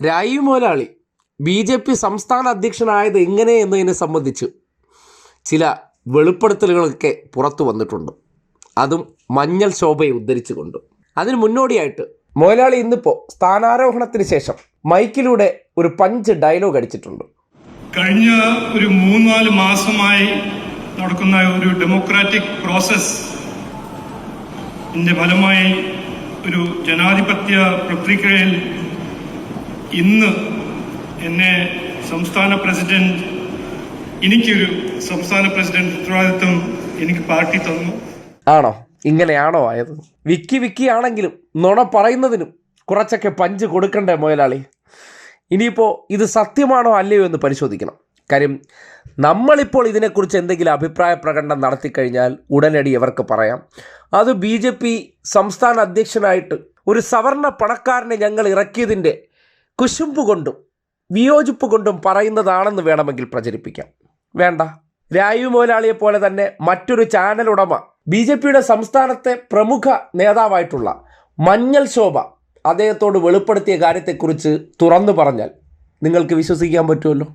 രായി മോലാളി B J P സംസ്ഥാന അധ്യക്ഷനായത് എങ്ങനെ എന്നതിനെ സംബന്ധിച്ച് ചില വെളിപ്പെടുത്തലുകളൊക്കെ പുറത്തു വന്നിട്ടുണ്ട്. അതും മഞ്ഞൾ ശോഭയെ ഉദ്ധരിച്ചുകൊണ്ട്. അതിന് മുന്നോടിയായിട്ട് മോലാളി ഇന്നിപ്പോൾ സ്ഥാനാരോഹണത്തിന് ശേഷം മൈക്കിലൂടെ ഒരു പഞ്ച് ഡയലോഗ് അടിച്ചിട്ടുണ്ട്. കഴിഞ്ഞ ഒരു മൂന്നാൽ മാസമായി നടക്കുന്ന ഒരു ഡെമോക്രാറ്റിക് പ്രോസസ് ഫലമായി ഒരു ജനാധിപത്യ പ്രക്രിയയിൽ ഇന്ന് എന്നെ സംസ്ഥാന പ്രസിഡന്റ് എനിക്കൊരു സംസ്ഥാന പ്രസിഡന്റ് ഉത്തരവാദിത്വം എനിക്ക് പാർട്ടി തന്നു. ആണോ? ഇങ്ങനെയാണോ ആയത്? വിക്കി വിക്കി ആണെങ്കിലും നുണ പറയുന്നതിനും കുറച്ചൊക്കെ പഞ്ച് കൊടുക്കണ്ടേ മുതലാളി? ഇനിയിപ്പോൾ ഇത് സത്യമാണോ അല്ലയോ എന്ന് പരിശോധിക്കണം. കാര്യം നമ്മളിപ്പോൾ ഇതിനെക്കുറിച്ച് എന്തെങ്കിലും അഭിപ്രായ പ്രകടനം നടത്തിക്കഴിഞ്ഞാൽ ഉടനടി ഇവർക്ക് പറയാം. അത് ബി ജെ പി സംസ്ഥാന അധ്യക്ഷനായിട്ട് ഒരു സവർണ പണക്കാരനെ ഞങ്ങൾ ഇറക്കിയതിന്റെ കുശുമ്പ് കൊണ്ടും വിയോജിപ്പ് കൊണ്ടും പറയുന്നതാണെന്ന് വേണമെങ്കിൽ പ്രചരിപ്പിക്കാം. വേണ്ട. രായു മോലാളിയെ പോലെ തന്നെ മറ്റൊരു ചാനൽ ഉടമ ബി ജെ പിയുടെ സംസ്ഥാനത്തെ പ്രമുഖ നേതാവായിട്ടുള്ള മഞ്ഞൾ ശോഭ അദ്ദേഹത്തോട് വെളിപ്പെടുത്തിയ കാര്യത്തെക്കുറിച്ച് തുറന്നു പറഞ്ഞാൽ നിങ്ങൾക്ക് വിശ്വസിക്കാൻ പറ്റുമല്ലോ?